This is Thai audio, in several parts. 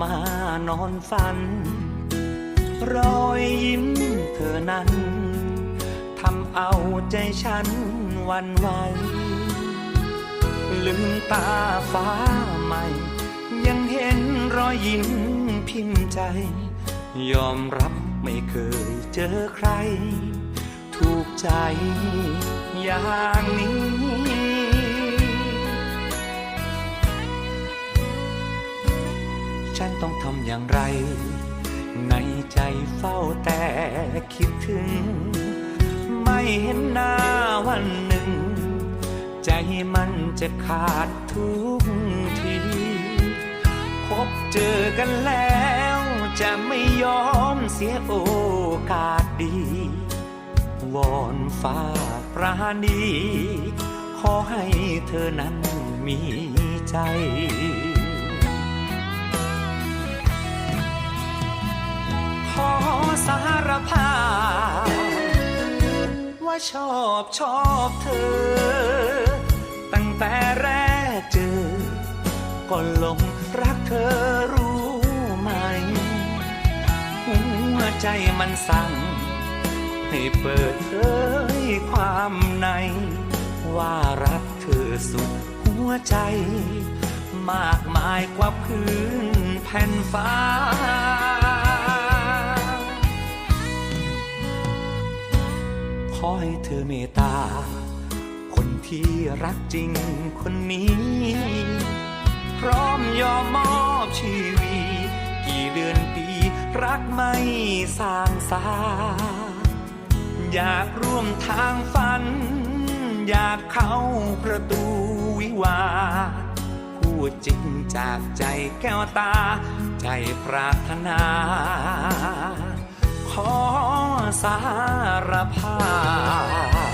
มานอนฝัน รอยยิ้มเธอนั้นทำเอาใจฉันวันไหวลืมตาฟ้าใหม่ ยังเห็นรอยยิ้มพิมพ์ใจ ยอมรับไม่เคยเจอใคร ถูกใจอย่างนี้ ต้องทำอย่างไร ในใจเฝ้าแต่คิดถึง ไม่เห็นหน้าวันหนึ่ง ใจมันจะขาดทุกที พบเจอกันแล้ว จะไม่ยอมเสียโอกาสดี วอนฟ้าปราณี ขอให้เธอนั้นมีใจ ชอบชอบเธอ ตั้งแต่แรกเจอ ก็หลงรักเธอรู้ไหม หัวใจมันสั่ง ให้เปิดเผยความใน ว่ารักเธอสุดหัวใจ มากมายกว่าพื้นแผ่นฟ้า อให้เธอเมตตา คนที่รักจริงคนนี้ พร้อมยอมมอบชีวิตกี่เดือนปีรักไม่สร้างสา อยากร่วมทางฝัน อยากเข้าประตูวิวาพูดจริงจากใจแก้วตา ใจปรารถนา ขอสารภาพ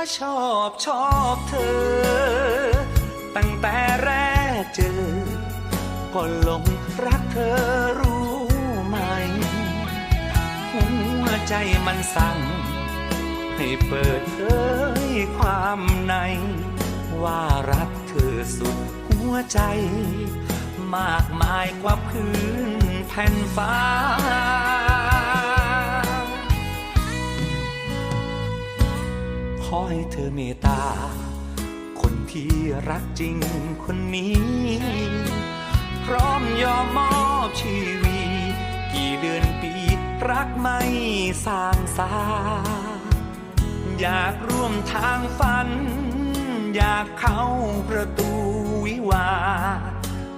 ว่าชอบชอบเธอ ตั้งแต่แรกเจอ ก็หลงรักเธอรู้ไหม หัวใจมันสั่ง ให้เปิดเผยความใน ว่ารักเธอสุดหัวใจ มากมายกว่าพื้นแผ่นฟ้า ขอให้เธอเมตตา คนที่รักจริงคนนี้ พร้อมยอมมอบชีวิตกี่เดือนปีรักไม่สร้างสา อยากร่วมทางฝัน อยากเข้าประตูวิวา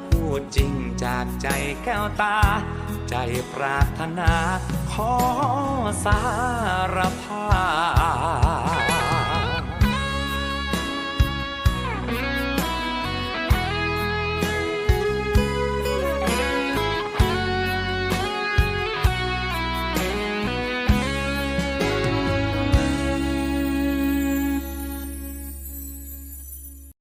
พูดจริงจากใจแก้วตา ใจปรารถนาขอสารภาพ